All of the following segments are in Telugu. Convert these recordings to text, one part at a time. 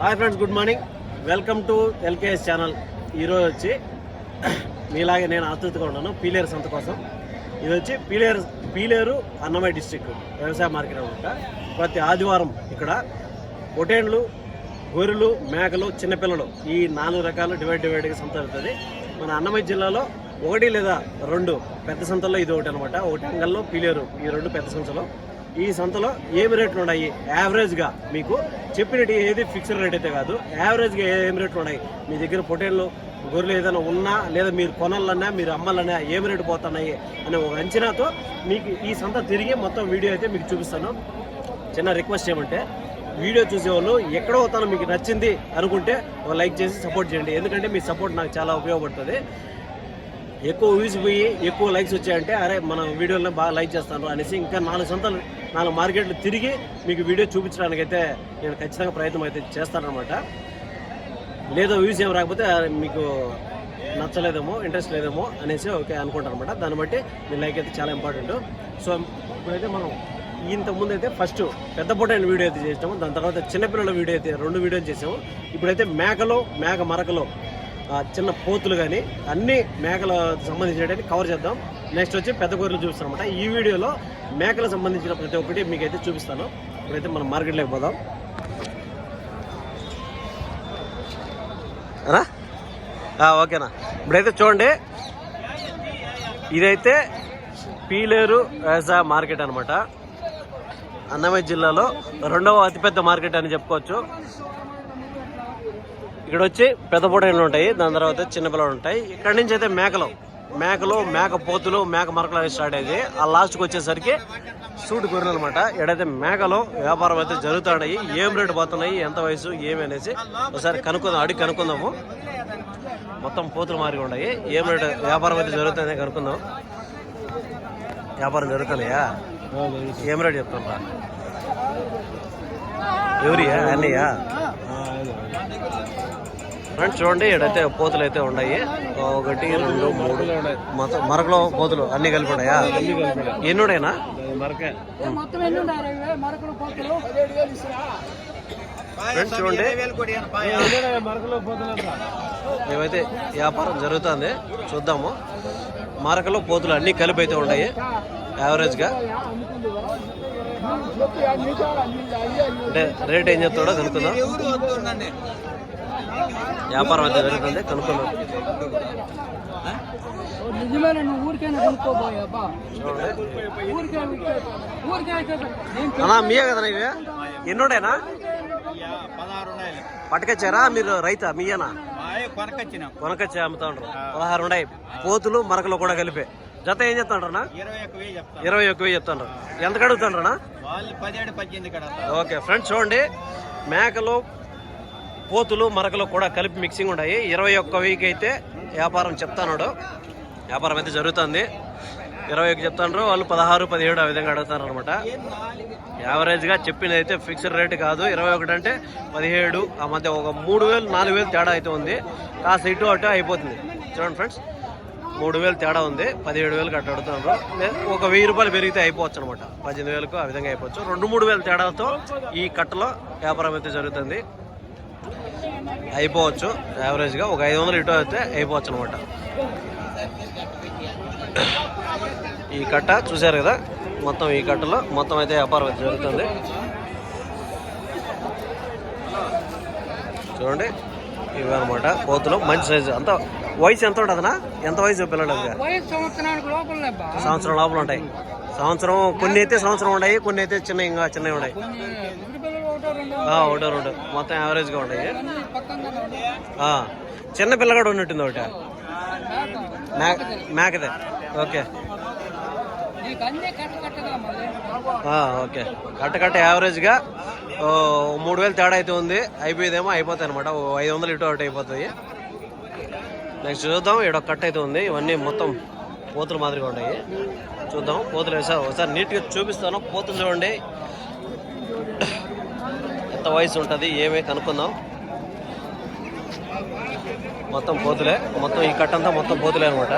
Hi friends good morning welcome to LKS channel ఈరోజు వచ్చి మీలాగే నేను ఆతృతగా ఉన్నాను పీలేరు సంత కోసం. ఇది వచ్చి పీలేరు పీలేరు అన్నమయ్య డిస్టిక్ వ్యవసాయ మార్కెట్ అనమాట. ప్రతి ఆదివారం ఇక్కడ ఒటేండ్లు గొర్రెలు మేకలు చిన్నపిల్లలు ఈ నాలుగు రకాలు డివైడ్ డివైడ్గా సంత అవుతుంది. మన అన్నమయ్య జిల్లాలో ఒకటి లేదా రెండు పెద్ద సంతల్లో ఇది ఒకటి అనమాట. ఒకటి అంగల్లో పీలేరు ఈ రెండు పెద్ద సంతలో. ఈ సంతలో ఏమి రేట్లు ఉన్నాయి? యావరేజ్గా మీకు చెప్పినట్టు ఏది ఫిక్స్డ్ రేట్ అయితే కాదు. యావరేజ్గా ఏమి రేట్లు ఉన్నాయి? మీ దగ్గర పొటేళ్ళు గొర్రెలు ఏదైనా ఉన్నా లేదా మీరు కొనాలన్నా మీరు అమ్మాలన్నా ఏమి రేటు పోతున్నాయి అనే ఒక అంచనాతో మీకు ఈ సంత తిరిగి మొత్తం వీడియో అయితే మీకు చూపిస్తాను. చిన్న రిక్వెస్ట్ ఏమంటే వీడియో చూసేవాళ్ళు ఎక్కడో తను మీకు నచ్చింది అనుకుంటే ఒక లైక్ చేసి సపోర్ట్ చేయండి. ఎందుకంటే మీ సపోర్ట్ నాకు చాలా ఉపయోగపడుతుంది. ఎక్కువ వ్యూస్ పోయి ఎక్కువ లైక్స్ వచ్చాయంటే అరే మన వీడియోలో బాగా లైక్ చేస్తాను అనేసి ఇంకా నాలుగు సంతలు నాలుగు మార్కెట్లు తిరిగి మీకు వీడియో చూపించడానికి అయితే నేను ఖచ్చితంగా ప్రయత్నం అయితే చేస్తానమాట లేదో వ్యూస్ ఏం రాకపోతే మీకు నచ్చలేదేమో ఇంట్రెస్ట్ లేదేమో అనేసి ఓకే అనుకుంటాను అనమాట దాన్ని బట్టి మీ లైక్ అయితే చాలా ఇంపార్టెంట్. సో ఇప్పుడైతే మనం ఇంతకుముందు ముందు అయితే ఫస్ట్ పెద్ద పొట్టైన వీడియో అయితే చేసాము. దాని తర్వాత చిన్నపిల్లల వీడియో అయితే రెండు వీడియోలు చేసాము. ఇప్పుడైతే మేకలు మేక మరకలో చిన్న పోతులు కానీ అన్ని మేకల సంబంధించినవి కవర్ చేద్దాం. నెక్స్ట్ వచ్చి పెద్ద గొర్రెలు చూపిస్తాను అనమాట ఈ వీడియోలో మేకలకు సంబంధించిన ప్రతి ఒక్కటి మీకైతే చూపిస్తాను. ఇప్పుడైతే మనం మార్కెట్లోకి పోదాం. రా. ఓకేనా. ఇప్పుడైతే చూడండి. ఇదైతే పీలేరు వ్యవసాయ మార్కెట్ అనమాట అన్నమయ్య జిల్లాలో రెండవ అతిపెద్ద మార్కెట్ అని చెప్పుకోవచ్చు. ఇక్కడ వచ్చి పెద్ద పొటైన్లు ఉంటాయి. దాని తర్వాత చిన్నపిల్లలు ఉంటాయి. ఇక్కడ నుంచి అయితే మేకలు. మేకలు మేక పోతులు మేక మరకలు అనేవి స్టార్ట్ అయ్యి ఆ లాస్ట్కి వచ్చేసరికి సూట్ గొర్రెలు అనమాట ఎడైతే మేకలు వ్యాపారం అయితే జరుగుతున్నాయి. ఏం రేటు పోతున్నాయి ఎంత వయసు ఏమి అనేసి ఒకసారి కనుక్కుందాం అడిగి కనుక్కుందాము. మొత్తం పోతులు మారి ఉన్నాయి. ఏం రేటు వ్యాపారం అయితే జరుగుతుంది కనుక్కుందాం. వ్యాపారం జరుగుతున్నాయా? ఏం రేటు చెప్తుంటా ఎవరియా? అన్నయ్యా? ఫ్రెండ్స్ చూడండి ఇక్కడైతే పోతులు అయితే ఉన్నాయి. ఒకటి రెండు మూడు. మొత్తం మరకలో పోతులు అన్ని కలిపి ఉన్నాయా? ఎన్నుడైనా? మొత్తం ఎన్ని ఉన్నారు ఇవి? మరకలు పోతులు. ఫ్రెండ్స్ చూడండి. మేమైతే వ్యాపారం జరుగుతుంది. చూద్దాము. మరకలో పోతులు అన్ని కలిపి అయితే ఉన్నాయి. యావరేజ్గా అంటే రేట్ ఏం చెప్తాడో కనుక్కుందాం వ్యాపారం అయితే జరుగుతుంది కనుక్కుందాం. నిజమే నువ్వు ఊరికైనా కొనుక్కోబోయాబా ఊరికే ఊరికే అయితే నేను అన్నా మీయే కదా ఇవి ఎన్నుడేనా పట్టుకొచ్చారా? మీరు రైతా మీయేనా? కొనకొచ్చినాం. కొనకొచ్చి అమ్ముతా ఉంటారు పదహారు ఉన్నాయి పోతులు మరకలు కూడా కలిపి. జత ఏం చెప్తాండ్రనా ఇరవై ఒక్క వెయ్యి చెప్తాండ్రు. ఎంత కడుగుతాండ్రనా ఓకే ఫ్రెండ్స్ చూడండి. మేకలు పోతులు మరకలు కూడా కలిపి మిక్సింగ్ ఉన్నాయి ఇరవై ఒక్క వెయ్యికి అయితే వ్యాపారం చెప్తాన్నాడు వ్యాపారం అయితే జరుగుతుంది. ఇరవై ఒక చెప్తాండ్రు వాళ్ళు పదహారు పదిహేడు ఆ విధంగా అడుగుతారు అనమాట యావరేజ్గా చెప్పింది అయితే ఫిక్స్డ్ రేట్ కాదు. ఇరవై ఒకటి అంటే పదిహేడు ఆ మధ్య ఒక మూడు వేలు నాలుగు వేలు తేడా అయితే ఉంది. కాస్త ఇటు అటు అయిపోతుంది. చూడండి ఫ్రెండ్స్ మూడు వేలు తేడా ఉంది. పదిహేడు వేలకు అట్లా అడుగుతున్నారు ఒక వెయ్యి రూపాయలు పెరిగితే అయిపోవచ్చు అనమాట పద్దెనిమిది వేలకు ఆ విధంగా అయిపోవచ్చు. రెండు మూడు వేల తేడాతో ఈ కట్టలో వ్యాపారం అయితే జరుగుతుంది. అయిపోవచ్చు. యావరేజ్గా ఒక ఐదు వందలు ఇటు అయితే అయిపోవచ్చు అనమాట. ఈ కట్ట చూశారు కదా? మొత్తం ఈ కట్టలో మొత్తం అయితే వ్యాపారం అయితే జరుగుతుంది. చూడండి. ఇవి అనమాట కోతులు. మంచి సైజు అంత వయసు ఎంత ఉంటుందనా ఎంత వయసు లేబ్బా సంవత్సరం లోపల ఉంటాయి. సంవత్సరం కొన్ని అయితే సంవత్సరం ఉన్నాయి కొన్ని అయితే చిన్న ఇంకా చిన్నవి ఉన్నాయి ఒకటో రెండు మొత్తం యావరేజ్గా ఆ, చిన్న పిల్లగాడు ఉన్నట్టుంది ఒకటి. మేక మేక మేకదే ఓకే ఓకే. కట్ట కట్ట యావరేజ్గా మూడు వేలు తేడా అయితే ఉంది. అయిపోయేదేమో అయిపోతాయి అనమాట ఐదు వందలు ఇటు ఒకటి అయిపోతాయి. నెక్స్ట్ చూద్దాం. ఇక్కడ కట్ అయితే ఉంది. ఇవన్నీ మొత్తం పోతులు మాదిరిగా ఉన్నాయి చూద్దాం. పోతులు వేసా ఒకసారి నీట్గా చూపిస్తాను. పోతులు చూడండి. ఎంత వయసు ఉంటుంది ఏమే కనుక్కుందాం. మొత్తం పోతులే. మొత్తం ఈ కట్ట అంతా మొత్తం పోతులే అనమాట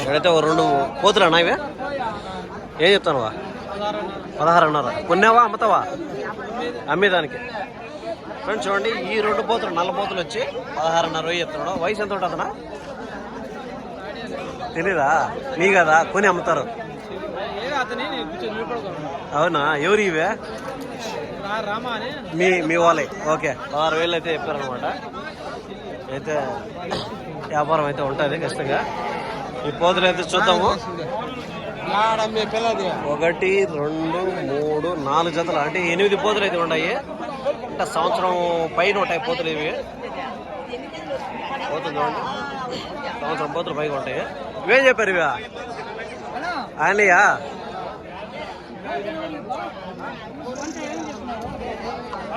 ఇక్కడైతే ఓ రెండు పోతులు అన్నా ఇవే. ఏం చెప్తానువా? పదహారు అన్నారా కొన్నావా అమ్ముతావా? అమ్మేదానికి. ఫ్రెండ్స్ చూడండి ఈ రెండు పోతులు నల్ల పోతులు వచ్చి పదహారున్నర చెప్తున్నాడు. వయసు ఎంత ఉంటుంది అతనా తెలీదా? నీ కదా కొని అమ్ముతారు. అవునా? ఎవరు ఇవే? మీ మీ వాళ్ళే. ఓకే. పదహారు వేలు అయితే చెప్పారనమాట అయితే వ్యాపారం అయితే ఉంటుంది ఖచ్చితంగా. ఈ పోతులు అయితే చూద్దాము. ఒకటి రెండు మూడు నాలుగు జతలు. అంటే ఎనిమిది పోతులు అయితే ఉన్నాయి. అంటే సంవత్సరం పైన ఉంటాయి పోతులు ఇవి. పోతులు చూడండి. సంవత్సరం పోతులు పైగా ఉంటాయి. ఇవేం చెప్పారు ఇవి? ఆయనయ్యా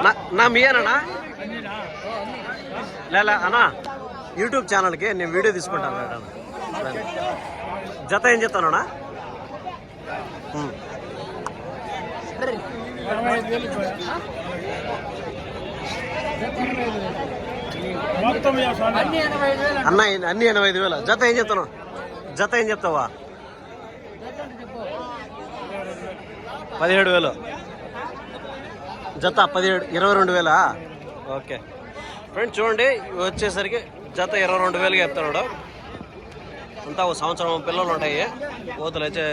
నా నా మీయేనా? లేలా అన్నా యూట్యూబ్ ఛానల్కి నేను వీడియో తీసుకుంటాను జత ఏం చెప్తానా అన్న? అన్ని ఎనభై ఐదు వేలు. జత ఏం చెప్తాను జత ఏం చెప్తావా పదిహేడు వేలు. జత పదిహేడు ఇరవై రెండు వేలా? ఓకే. ఫ్రెండ్స్ చూడండి వచ్చేసరికి జత ఇరవై రెండు వేలుగా చెప్తున్నాడు. అంతా ఒక సంవత్సరం పిల్లలు ఉంటాయి. కోతులు అయితే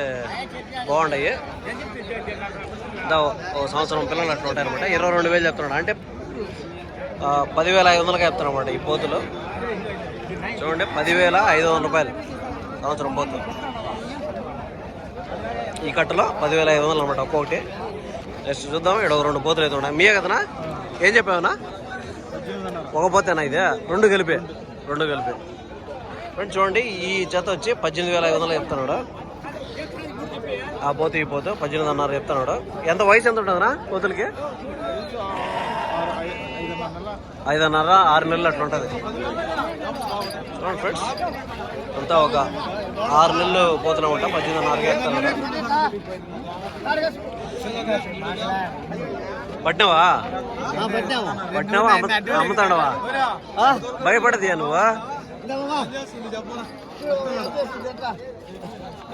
బాగుంటాయి. అంతా ఒక సంవత్సరం పిల్లలు అట్లా ఉంటాయి అనమాట ఇరవై రెండు వేలు చెప్తున్నాడు. అంటే పదివేల ఐదు వందలుగా చెప్తాను అనమాట ఈ పోతులు చూడండి పదివేల ఐదు వందల రూపాయలు సంవత్సరం పోతులు ఈ కట్టలో పదివేల ఐదు వందలు అనమాట ఒక్కొక్కటి. నెక్స్ట్ చూద్దాం. ఇక్కడ ఒక రెండు పోతులు అయితే ఉన్నాయి. మీయే కదనా? ఏం చెప్పావునా? ఒక పోతేనా ఇది? రెండు కలిపి. రెండు కలిపి. ఫ్రెండ్ చూడండి ఈ జత వచ్చి పద్దెనిమిది వేల ఐదు వందలు చెప్తున్నాడు. ఆ పోతే ఈ పోతే పద్దెనిమిది అన్నారు చెప్తున్నాడు. ఎంత వయసు ఎంత ఉంటుందనా పోతులకి ఐదున్నర ఆరు నెలలు అట్లా ఉంటుంది ఫ్రెండ్స్ అంతా ఒక ఆరు నెలలు పోతున్నా పద్దెనిమిది పద్దెనిమిదిన్నరగా చెప్తున్నాడు పట్టినావా? పట్టినావా? అమ్ము- అమ్ముతాడవా? భయపడది నువ్వా?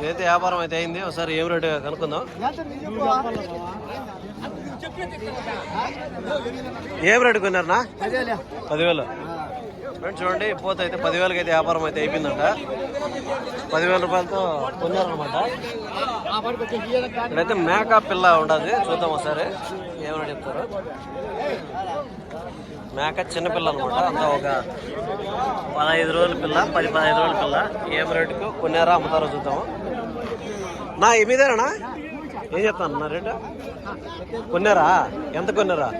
ఏదైతే వ్యాపారం అయితే అయింది ఒకసారి ఏం రేటు కనుక్కుందాం. ఏం రేటు కొన్నారనా పదివేలు. ఫ్రెండ్స్ చూడండి పోత అయితే పదివేలకి అయితే వ్యాపారం అయితే అయిపోయిందంట. పదివేల రూపాయలతో కొన్నారనమాట ఇక్కడైతే మేక పిల్ల ఉండదు చూద్దాం ఒకసారి. ఏమైనా చెప్తారు? మేక చిన్నపిల్ల అనమాట అంతా ఒక పదహైదు రోజుల పిల్ల పది పదహైదు రోజుల పిల్ల. ఏం రేటుకు కొన్నారా అమ్ముతారో చూద్దాము నా మీదేనా? ఏం చెప్తాను నా రేటు? కొన్నారా? ఎంత కొన్నారా?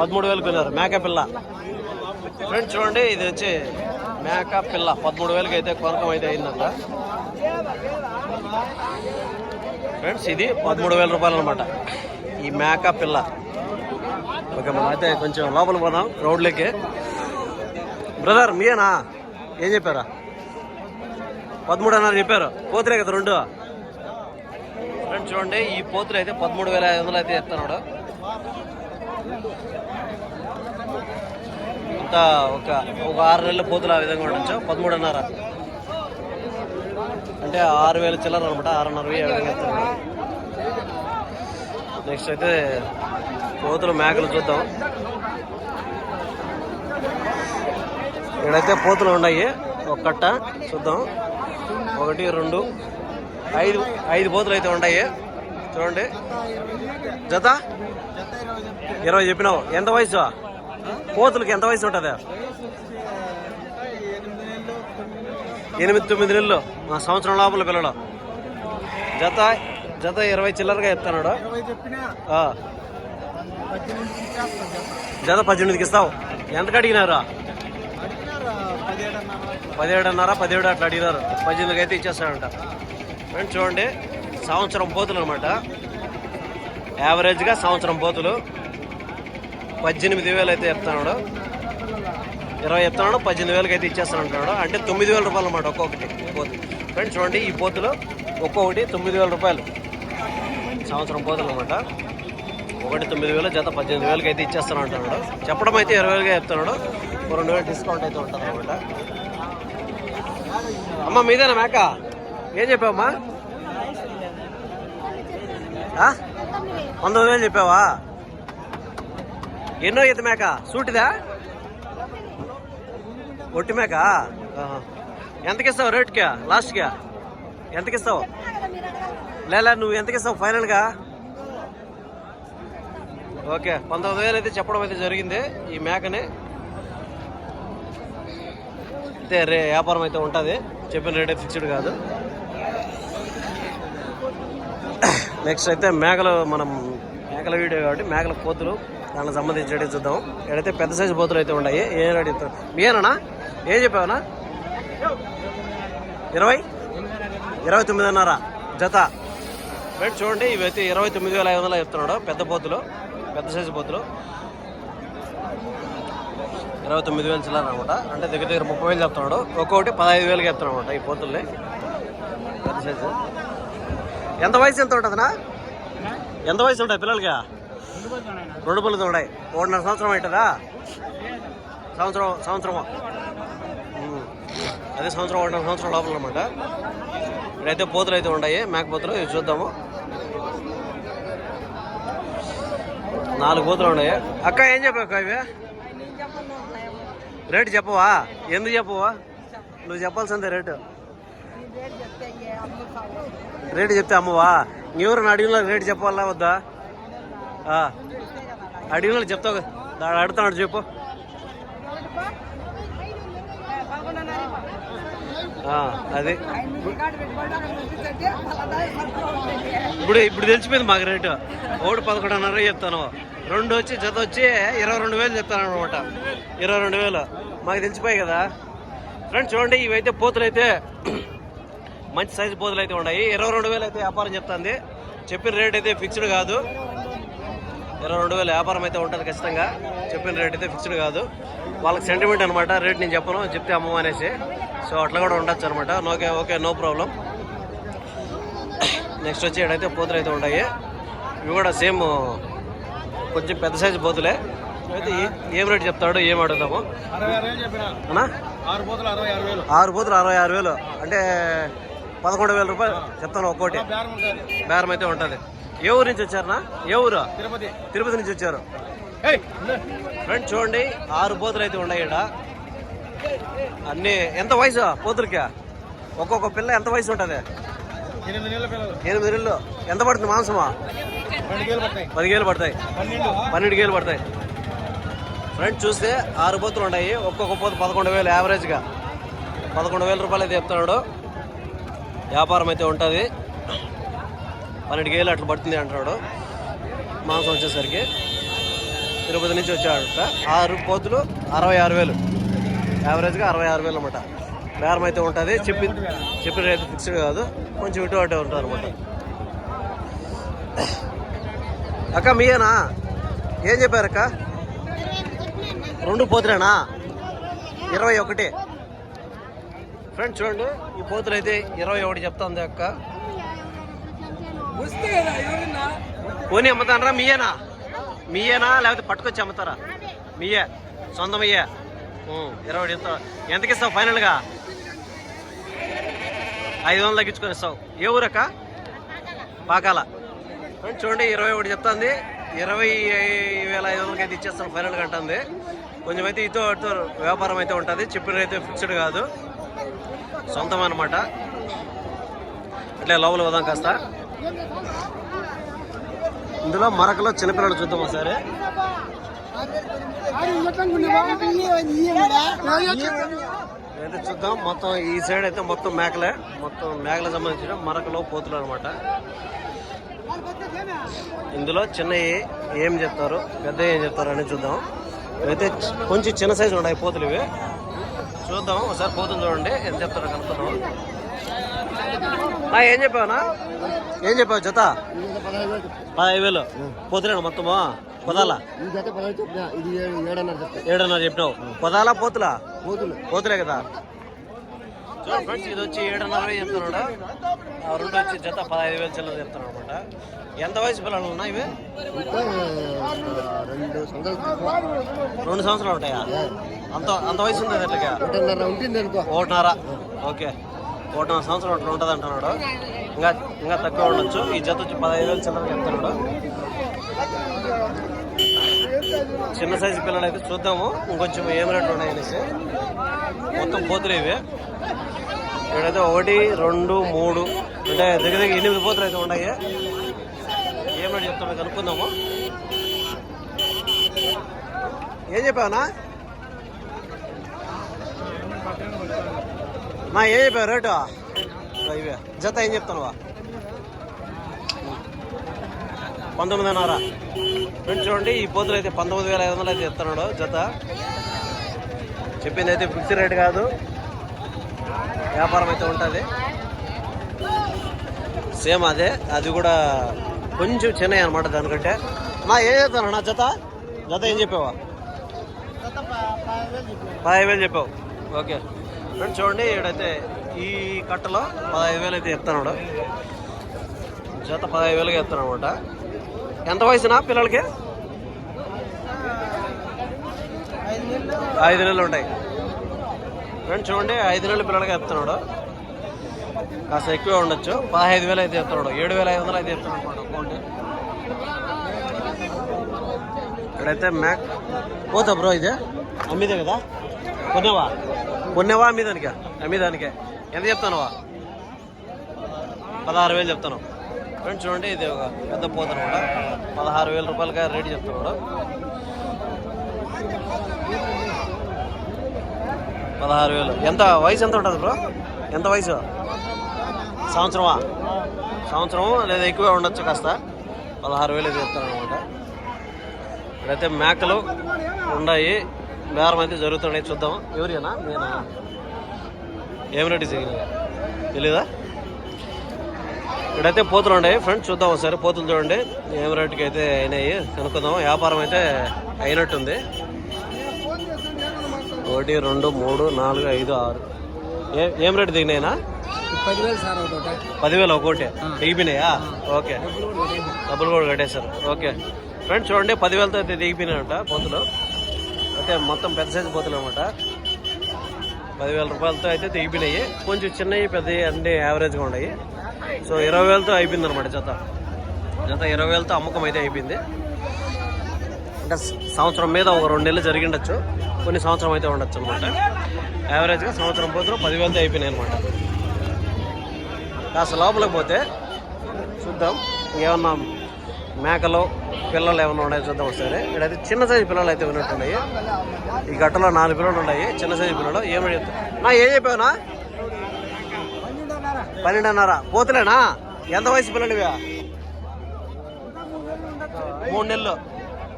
పదమూడు వేలు కొన్నారు మేక పిల్ల. ఫ్రెండ్స్ చూడండి ఇది వచ్చి మేక పిల్ల. పదమూడు వేలకి అయితే కొనకం అయితే అయిందంట. ఫ్రెండ్స్ ఇది పదమూడు వేల రూపాయలు అనమాట ఈ మేక పిల్ల. ఓకే మనం అయితే కొంచెం లోపల పోదాం రోడ్లోకి బ్రదర్ మీయేనా? ఏం చెప్పారా? పదమూడు అన్నారు చెప్పారు. పోతులే కదా రెండు. ఫ్రెండ్స్ చూడండి ఈ పోతులు అయితే పదమూడు వేల ఐదు వందలు అయితే ఎత్తున్నాడు అంతా ఒక ఒక ఆరు నెలల పోతులు ఆ విధంగా ఉండొచ్చు. పదమూడున్నర. అంటే ఆరు వేల చిల్లర అనమాట ఆరున్నర వెయ్యి నెక్స్ట్ అయితే పోతులు మేకలు చూద్దాం. ఇక్కడైతే పోతులు ఉన్నాయి. ఒక కట్ట చూద్దాం. ఒకటి రెండు ఐదు ఐదు పోతులు అయితే ఉన్నాయి. చూడండి. జత? ఇరవై చెప్పినావు. ఎంత వయసు? పోతులకి ఎంత వయసు ఉంటుంది? ఎనిమిది తొమ్మిది నెలలు. మా సంవత్సరం లోపల పిల్లలు. జత జత ఇరవై చిల్లరగా చెప్తున్నాడు. ఆ. జత పద్దెనిమిదికి ఇస్తావు. ఎంతకు అడిగినారు పదిహేడున్నర పదిహేడు అట్లా అడిగినారు. పద్దెనిమిదికి అయితే ఇచ్చేస్తాడంట. ఫ్రెండ్స్ చూడండి. సంవత్సరం పోతులు అనమాట యావరేజ్గా సంవత్సరం పోతులు. పద్దెనిమిది వేలు అయితే చెప్తున్నాడు. ఇరవై చెప్తున్నాడు పద్దెనిమిది వేలకి అయితే ఇచ్చేస్తానంటున్నాడు. అంటే తొమ్మిది వేల రూపాయలు అనమాట ఒక్కొక్కటి పోతు. ఫ్రెండ్స్ చూడండి ఈ పోతులు ఒక్కొక్కటి తొమ్మిది వేల రూపాయలు. సంవత్సరం పోతులు అనమాట ఒకటి తొమ్మిది వేలు జత పద్దెనిమిది వేలకి అయితే ఇచ్చేస్తాను అంటున్నాడు చెప్పడం అయితే ఇరవై వేలుగా చెప్తున్నాడు. రెండు వేలు డిస్కౌంట్ అయితే ఉంటుంది అనమాట అమ్మ మీదేనా మేక? ఏం చెప్పావమ్మా? వంద పంతొమ్మిది వేలు చెప్పావా? ఎన్నో ఈత మేక? సూటిదా? ఒట్టి మేక? ఎంతకిస్తావు రేట్కా? లాస్ట్గా ఎంతకిస్తావు? లేదా నువ్వు ఎంతకిస్తావు ఫైనల్గా? ఓకే పంతొమ్మిది వేలు అయితే చెప్పడం అయితే జరిగింది ఈ మేకని. అయితే రే వ్యాపారం అయితే ఉంటుంది. చెప్పిన రేట్ ఫిక్స్డ్ కాదు. నెక్స్ట్ అయితే మేకలు మనం మేకల వీడియో కాబట్టి మేకల పోతులు దానికి సంబంధించి చూద్దాం. ఎడైతే పెద్ద సైజు పోతులు అయితే ఉన్నాయి. ఏం రేట్ ఇస్తావు ఏం చెప్పావనా? ఇరవై? ఇరవై తొమ్మిదిన్నర. జత. రేట్ చూడండి. ఇవైతే ఇరవై తొమ్మిది వేల ఐదు వందలు చెప్తున్నాడు. పెద్ద పోతులు పెద్ద సైజు పోతులు ఇరవై తొమ్మిది వేలు చిల్లర అనమాట. అంటే దగ్గర దగ్గర ముప్పై వేలు చెప్తున్నాడు. ఒక్కొక్కటి పదహైదు వేలకి చెప్తాను అనమాట ఈ పోతుల్ని పెద్ద సైజు. ఎంత వయసు ఎంత ఉంటుందినా ఎంత వయసు ఉంటాయి పిల్లలకి? రెండు పళ్ళు ఉన్నాయి ఒకటిన్నర సంవత్సరం అవుతుందా? సంవత్సరం సంవత్సరమా? ఉమ్. అదే సంవత్సరం ఒకటిన్నర సంవత్సరం లోపల అనమాట ఇక్కడైతే పోతులు అయితే ఉన్నాయి మేకపోతులు. ఇవి చూద్దాము. నాలుగు పోతులు ఉన్నాయి. అక్క ఏం చెప్పావు అక్క ఇవి? రేటు చెప్పవా? ఎందుకు చెప్పవా? నువ్వు చెప్పాల్సిందే రేటు. రేటు చెప్తే అమ్మవా? ఎవరు అడిగిన రేటు చెప్పాలా వద్దా. అడిగిన వాళ్ళు చెప్తావు కదా. దాడు చెప్పు. అది. ఇప్పుడు ఇప్పుడు తెలిసిపోయింది మాకు రేటు. ఒకటి పదకొండున్నర చెప్తాను. రెండు వచ్చి జత వచ్చి ఇరవై రెండు వేలు చెప్తాను అనమాట ఇరవై రెండు వేలు. మాకు తెలిసిపోయాయి కదా. ఫ్రెండ్స్ చూడండి ఇవైతే పోతులు అయితే మంచి సైజు పోతులు అయితే ఉన్నాయి. ఇరవై రెండు వేలు అయితే వ్యాపారం చెప్తుంది. చెప్పిన రేట్ అయితే ఫిక్స్డ్ కాదు. ఇరవై రెండు వేలు వ్యాపారం అయితే ఉంటుంది ఖచ్చితంగా. చెప్పిన రేట్ అయితే ఫిక్స్డ్ కాదు. వాళ్ళకి సెంటిమెంట్ అనమాట రేట్ నేను చెప్పను చెప్తే అమ్మం అనేసి. సో అట్లా కూడా ఉండొచ్చు అనమాట okay okay no problem next వచ్చి ఇక్కడైతే పోతులు అయితే ఉన్నాయి ఇవి కూడా సేమ్ కొంచెం పెద్ద సైజు పోతులే. అయితే ఏ- రేట్ చెప్తాడు ఏం అడుగుతాము? అన్నా? ఆరు పోతులు అరవై ఆరు వేలు. అంటే పదకొండు వేల రూపాయలు చెప్తాను ఒక్కోటి. బేరం అయితే ఉంటుంది. ఏ ఊరు నుంచి వచ్చారనా ఏ ఊరు? తిరుపతి. తిరుపతి నుంచి వచ్చారు. ఫ్రెండ్ చూడండి ఆరు పోతులు అయితే ఉన్నాయి ఇక్కడ అన్ని ఎంత వయసు పోతులకి? ఒక్కొక్క పిల్ల ఎంత వయసు ఉంటుంది? ఎనిమిది నెలల ఎంత పడుతుంది మాంసమా? వేలు పడతాయి. పన్నెండు. వేలు పడతాయి. ఫ్రెండ్ చూస్తే ఆరు పోతులు ఉన్నాయి. ఒక్కొక్క పోతు పదకొండు వేలు యావరేజ్గా పదకొండు వేల రూపాయలు అయితే చెప్తున్నాడు. వ్యాపారం అయితే ఉంటుంది. పన్నెండు కేజీలు అట్లా పడుతుంది అంటున్నాడు. మాంసం వచ్చేసరికి తిరుపతి నుంచి వచ్చాడట. ఆరు పోతులు అరవై ఆరు వేలు. యావరేజ్గా అరవై ఆరు వేలు అనమాట బేరం అయితే ఉంటుంది. చెప్పి చెప్పిన రేట్ ఫిక్స్డ్ కాదు. కొంచెం ఇటు అటు ఉంటుంది అనమాట అక్క మీయేనా? ఏం చెప్పారక్క రెండు పోతులేనా? ఇరవై ఒకటి. ఫ్రెండ్ చూడండి ఈ పోతులు అయితే ఇరవై ఒకటి చెప్తాంది అక్క. పోనీ అమ్ముతానరా మీయేనా? మీయేనా? లేకపోతే పట్టుకొచ్చి అమ్ముతారా? మీయే సొంతమయ్యే. ఇరవై ఒకటి ఎంతకి ఇస్తావు ఫైనల్గా? ఐదు వందలు తగ్గించుకొని ఇస్తావు. ఏ ఊరక్క? పాకాల. చూడండి ఇరవై ఒకటి చెప్తాంది. ఇరవై వేల ఐదు వందలకి అయితే ఇచ్చేస్తాను ఫైనల్గా అంటుంది. కొంచెం అయితే ఇతో అటుతో వ్యాపారం అయితే ఉంటుంది. చెప్పిన అయితే ఫిక్స్డ్ కాదు. సొంతం అనమాట అట్లే లోపల పోదాం కాస్త. ఇందులో మరకలో చిన్నపిల్లలు చూద్దాం ఒకసారి. అయితే చూద్దాం మొత్తం ఈ సైడ్ అయితే మొత్తం మేకలే. మొత్తం మేకలకు సంబంధించిన మరకలో పోతులు అనమాట ఇందులో చిన్నవి ఏం చెప్తారు పెద్ద ఏం చెప్తారు అని చూద్దాం. అయితే కొంచెం చిన్న సైజు ఉన్నాయి పోతులు ఇవి. చూద్దాం ఒకసారి పోతులు చూడండి ఎంత చెప్తారో కనుక్కుందాం. ఏం చెప్పావునా? ఏం చెప్పావు జత? పదహైదు వేలు. పోతులేనా మొత్తమా? పొదాలా? ఏడన్నర చెప్పినావు. పొదాలా పోతులా? పోతులు. పోతులే కదా. ఫ్రెండ్స్ ఇది వచ్చి ఏడున్నర చెప్తున్నాడు? రెండు వచ్చి జత పదహైదు వేలు చిల్లర చెప్తున్నాడు అనమాట ఎంత వయసు పిల్లలు ఉన్నాయి ఇవి? రెండు సంవత్సరాలు ఉంటాయా? అంత అంత వయసు ఉంది ఒకటిన్నర ఉంటుంది ఒకటిన్నర. ఓకే. కోట సంవత్సరం అట్లా ఉంటుంది అంటున్నాడు. ఇంకా ఇంకా తక్కువ ఉండొచ్చు. ఈ జత వచ్చి పదహైదు వేలు చిల్లర చెప్తున్నాడు. చిన్న సైజు పిల్లలు అయితే చూద్దాము. ఇంకొంచెం ఏం రేట్లు ఉన్నాయి అనేసి. మొత్తం పోతులు ఇవి. ఇక్కడైతే ఒకటి రెండు మూడు. అంటే దగ్గర దగ్గర ఎనిమిది పోతులు అయితే ఉన్నాయి. ఏం రేటు చెప్తామో కనుక్కుందాము. ఏం చెప్పావునా మా ఏం చెప్పావు రేటు? ఇవే. జత ఏం చెప్తానువా పంతొమ్మిదిన్నర. ఫ్రెండ్స్ చూడండి ఈ పోతులు అయితే పంతొమ్మిది వేల ఐదు వందలు అయితే చెప్తున్నాడు జత. చెప్పింది అయితే ఫిక్స్ రేట్ కాదు. వ్యాపారం అయితే ఉంటుంది. సేమ్ అదే అది కూడా కొంచెం చిన్నవి అనమాట దానికంటే. మా ఏం చెప్తాను నా జత? జత ఏం చెప్పావా? పదహైదు వేలు చెప్పావు. ఓకే. ఫ్రెండ్స్ చూడండి ఈడైతే ఈ కట్టలో పదహైదు వేలు అయితే చెప్తున్నాడు జత పదహైదు వేలుగా చెప్తాను అనమాట. ఎంత వయసునా పిల్లలకి? ఐదు నెలలు ఉంటాయి. ఫ్రెండ్స్ చూడండి ఐదు నెలలు పిల్లలకి ఎత్తున్నాడు కాస్త ఎక్కువే ఉండొచ్చు. పదహైదు వేలు అయితే ఎత్తున్నాడు ఏడు వేల ఐదు వందలు అయితే ఎత్తున్నాడు అనమాట అకౌంట్. ఇక్కడైతే మ్యాక్ పోతా బ్రో ఇది? అమ్మిదే కదా? కొనేవా కొనేవా అమ్మిదానికా అమ్మిదానికే ఎంత చెప్తానవా? పదహారు వేలు చెప్తాను. ఫ్రెండ్స్ చూడండి ఇది ఒక పెద్ద పోత అనమాట. పదహారు వేల రూపాయలకి రేటు చెప్తున్నాడు పదహారు వేలు. ఎంత? వయసు ఎంత ఉంటుంది బ్రో? ఎంత వయసు? సంవత్సరమా? సంవత్సరము లేదా ఎక్కువే ఉండొచ్చు కాస్త. పదహారు వేలు చెప్తాను అనమాట. ఇక్కడైతే మేకలు ఉన్నాయి. బేరం అయితే జరుగుతున్నాయి చూద్దాం. ఎవరినా నేనా? ఏం రేటు సిగినాయి తెలీదా? ఇక్కడైతే పోతులు ఉన్నాయి. ఫ్రెండ్స్ చూద్దాం ఒకసారి. పోతులు చూడండి. ఏం రేటుకి అయితే అయినాయి? కనుక్కుందాం. వ్యాపారం అయితే అయినట్టుంది. ఒకటి రెండు మూడు నాలుగు ఐదు ఆరు. ఏ ఏం రేటు దిగినాయినా? పదివేలు సార్ ఒకటి. పదివేలు ఒకటి దిగిపోయినాయా? ఓకే. డబ్బులు కూడా కట్టేశారు. ఓకే. ఫ్రెండ్స్ చూడండి. పదివేలతో అయితే దిగిపోయినాయంట పోతులు. అయితే మొత్తం పెద్ద సైజు బోతులు అనమాట పదివేల రూపాయలతో అయితే దిగిపోయినాయి కొంచెం చిన్నవి పెద్దవి అన్ని యావరేజ్గా ఉన్నాయి. సో ఇరవై వేలతో అయిపోయింది అనమాట జత. జత ఇరవై వేలతో అమ్మకం అయితే అయిపోయింది. అంటే సంవత్సరం మీద ఒక రెండు నెలలు జరిగిండొచ్చు. కొన్ని సంవత్సరం అయితే ఉండొచ్చు అనమాట యావరేజ్గా సంవత్సరం పోతులు పదివేలతో అయిపోయినాయి అనమాట కాస్త లోపలికి పోతే చూద్దాం. ఏమన్నా మేకలు పిల్లలు ఏమైనా ఉన్నాయో చూద్దాం ఒకసారి. ఇక్కడైతే చిన్న సైజు పిల్లలు అయితే ఉన్నట్టున్నాయి. ఈ గట్టలో నాలుగు పిల్లలు ఉన్నాయి. చిన్న సైజు పిల్లలు. ఏమని చెప్తాను నా ఏం చెప్పావునా? పన్నెండున్నర. పోతులేనా? ఎంత వయసు పిల్లలు ఇవి మూడు నెలలు.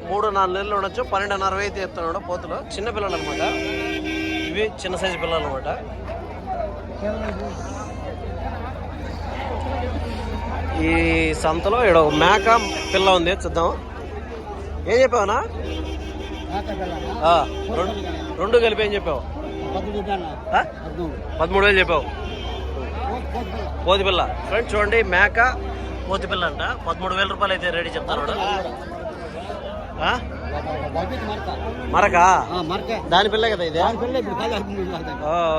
మూడు నాలుగు నెలలు ఉండొచ్చు. పన్నెండున్నర అయితే చెప్తున్నాడు పోతులు. చిన్న పిల్లలు అనమాట ఇవి చిన్న సైజు పిల్లలు అనమాట ఈ సంతలో ఇక్కడ ఒక మేక పిల్ల ఉంది చూద్దాం. ఏం చెప్పావునా రెండు రెండు కలిపి ఏం చెప్పావు? పదమూడు. వేలు చెప్పావు. పోతి పిల్ల. ఫ్రెండ్స్ చూడండి మేక పోతి పిల్ల అంట. పదమూడు వేల రూపాయలు అయితే రెడీ చెప్తాను? మరకా? దాని పిల్ల కదా ఇదే?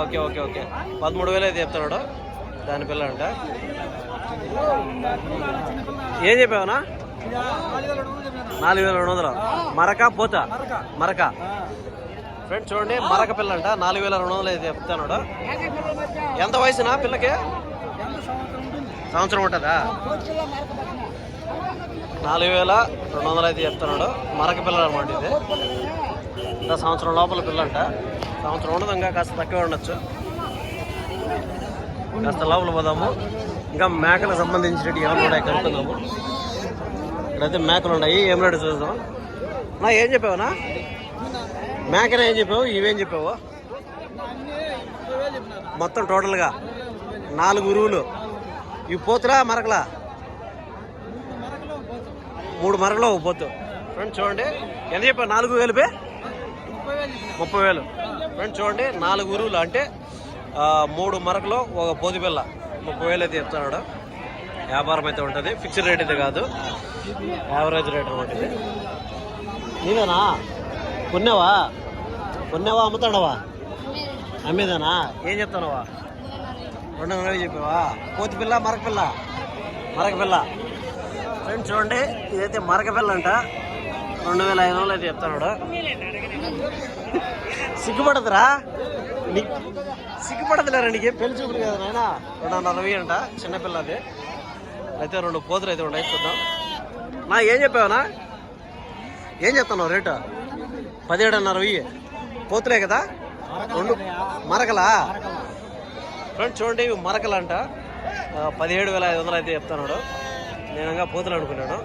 Okay okay okay. పదమూడు వేలు అయితే చెప్తున్నాడు దాని పిల్ల అంట. ఏం చెప్పావునా? నాలుగు వేల రెండు వందలు? మరక పోత? మరక. ఫ్రెండ్స్ చూడండి మరక పిల్ల అంట నాలుగు వేల రెండు వందలు అయితే చెప్తున్నాడు ఎంత వయసునా పిల్లకి? సంవత్సరం ఉంటుందా? నాలుగు వేల రెండు వందలు అయితే చెప్తున్నాడు మరక పిల్లలు అనమాట ఇది. ఇంకా సంవత్సరం లోపల పిల్లంట. సంవత్సరం ఉండదు ఇంకా కాస్త తక్కువ ఉండొచ్చు. కాస్త లోపల పోదాము. ఇంకా మేకలకు సంబంధించినట్టు ఏమైనా ఉన్నాయి కనుక్కుందాము ఇక్కడైతే మేకలు ఉన్నాయి. ఏం రేటు చూద్దాం. నా ఏం చెప్పావునా మేకనే ఏం చెప్పావు? ఇవేం చెప్పావు? మొత్తం టోటల్గా నాలుగు ఉరువులు ఇవి పోతురా మరకలా? మూడు మరకలు పోతు. ఫ్రెండ్స్ చూడండి. ఎంత చెప్పావు? నాలుగు వేలు పే? ముప్పై వేలు. ఫ్రెండ్స్ చూడండి. నాలుగు ఉరువులు అంటే మూడు మరకలు ఒక పోతు పిల్ల. ముప్పై వేలు అయితే చెప్తున్నాడు వ్యాపారం అయితే ఉంటుంది. ఫిక్స్డ్ రేట్ అయితే కాదు. యావరేజ్ రేట్ అనమాట ఇది. నీవేనా? కొన్నావా? కొన్నావా? అమ్ముతాడవా అమ్మేదానా? ఏం చెప్తానవా? రెండు వందలు చెప్పావా? కోతి పిల్ల మరకపిల్ల మరకపిల్ల ఫ్రెండ్స్ చూడండి ఇదైతే మరకపిల్ల అంట. రెండు వేల ఐదు వందలు అయితే చెప్తాడు సిగ్గుపడదురా? సిగ్గుపడదులేరా నీకు. పెళ్ళి చూపులు కదా నాయన? రెండున్నర అరవై అంట చిన్నపిల్లది అయితే రెండు పోతులు అయితే ఉన్నాయి చూద్దాం. నా ఏం చెప్పావనా ఏం చెప్తున్నావు రేటు? పదిహేడున్నర వెయ్యి పోతులే కదా? రెండు మరకలా? ఫ్రెండ్ చూడండి ఇవి మరకలంట. పదిహేడు వేల ఐదు వందలు అయితే చెప్తున్నాడు. నేను ఇంకా పోతులు అనుకున్నాను.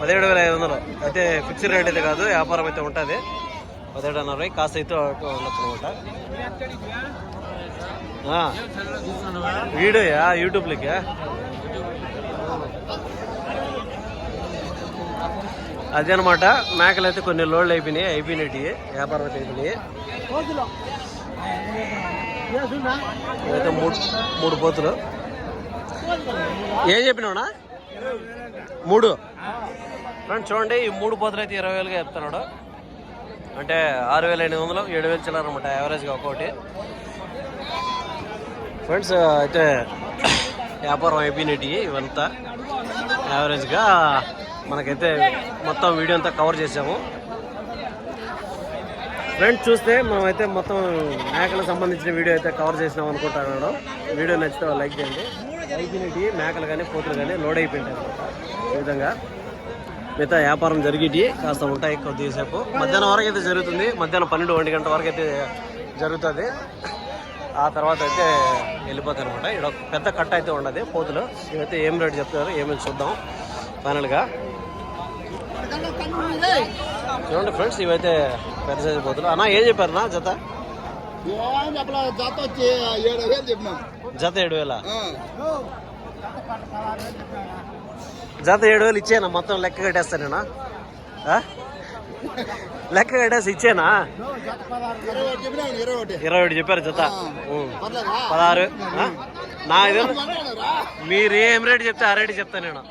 పదిహేడు వేల ఐదు వందలు. అయితే ఫిక్స్డ్ రేట్ అయితే కాదు వ్యాపారం అయితే ఉంటుంది. పదిహేడున్నర వెయ్యి కాస్త అయితే అటు ఉండొచ్చు అనమాట వీడియోయా? యూట్యూబ్లోకి అదే అనమాట మేకలు అయితే కొన్ని లోడ్లు అయిపోయినాయి అయిపోయినట్టు వ్యాపారం అయితే అయిపోయినాయి. అయితే మూడు మూడు పోతులు. ఏం చెప్పినావునా? మూడు. ఫ్రెండ్స్ చూడండి ఈ మూడు పోతులు అయితే ఇరవై వేలుగా చెప్తున్నాడు. అంటే ఆరు వేల ఎనిమిది వందలు ఏడు వేలు చిల్లర అనమాట యావరేజ్గా ఒక్కొక్కటి ఫ్రెండ్స్ అయితే వ్యాపారం అయిపోయినట్టు ఇవంతా. యావరేజ్గా మనకైతే మొత్తం వీడియో అంతా కవర్ చేసాము. ఫ్రెండ్స్ చూస్తే మనమైతే మొత్తం మేకలకు సంబంధించిన వీడియో అయితే కవర్ చేసినాం అనుకుంటున్నాను. వీడియో నచ్చితే లైక్ చేయండి. అయిపోయినట్టు మేకలు కానీ కోతులు కానీ లోడ్ అయిపోయింటాయి ఈ విధంగా. మిగతా వ్యాపారం జరిగేటి కాస్త ఉంటాయి కొద్దిసేపు. మధ్యాహ్నం వరకు అయితే జరుగుతుంది. మధ్యాహ్నం పన్నెండు ఒంటి గంట వరకు అయితే జరుగుతుంది. ఆ తర్వాత అయితే వెళ్ళిపోతాయి అనమాట ఇక్కడ ఒక పెద్ద కట్ట అయితే ఉండదు పోతులు. ఇవైతే ఏం రేటు చెప్తారు ఏమేమి చూద్దాం. ఫైనల్గా. చూడండి ఫ్రెండ్స్ ఇవైతే పెద్ద సైజు పోతులు. అన్న ఏం చెప్పారు నా జత? జత ఏడు వేల. జత ఏడు వేల ఇచ్చేనా? మొత్తం లెక్క కట్టేస్తానేనా ఆ? లెక్క కట్టేసి ఇచ్చేనా? ఇరవై ఒకటి చెప్పారు జత. పదహారు. తెలియదు మాట్లాడరా? మీరు ఏం రేటు చెప్తే ఆ రేటు చెప్తాను నేను.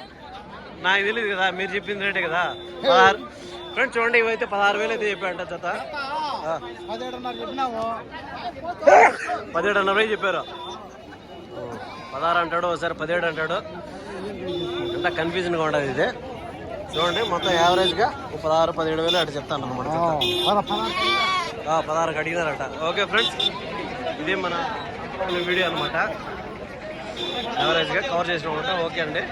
నాకు తెలియదు కదా మీరు చెప్పింది రేటే కదా. పదహారు. ఫ్రెండ్స్ చూడండి ఇవైతే పదహారు వేలు అయితే చెప్పారంట జత. పదిహేడున్నర చెప్పారు. పదహారు అంటాడు ఒకసారి పదిహేడు అంటాడు. అంతా కన్ఫ్యూజన్గా ఉండదు ఇది. చూడండి మొత్తం యావరేజ్గా ఓ పదహారు పదిహేడు వేలు అటు చెప్తాను అనమాట పదహారుకి అడిగినారట. ఓకే ఫ్రెండ్స్ ఇది మన వీడియో అనమాట యావరేజ్గా కవర్ చేసిన ఓకే అండి.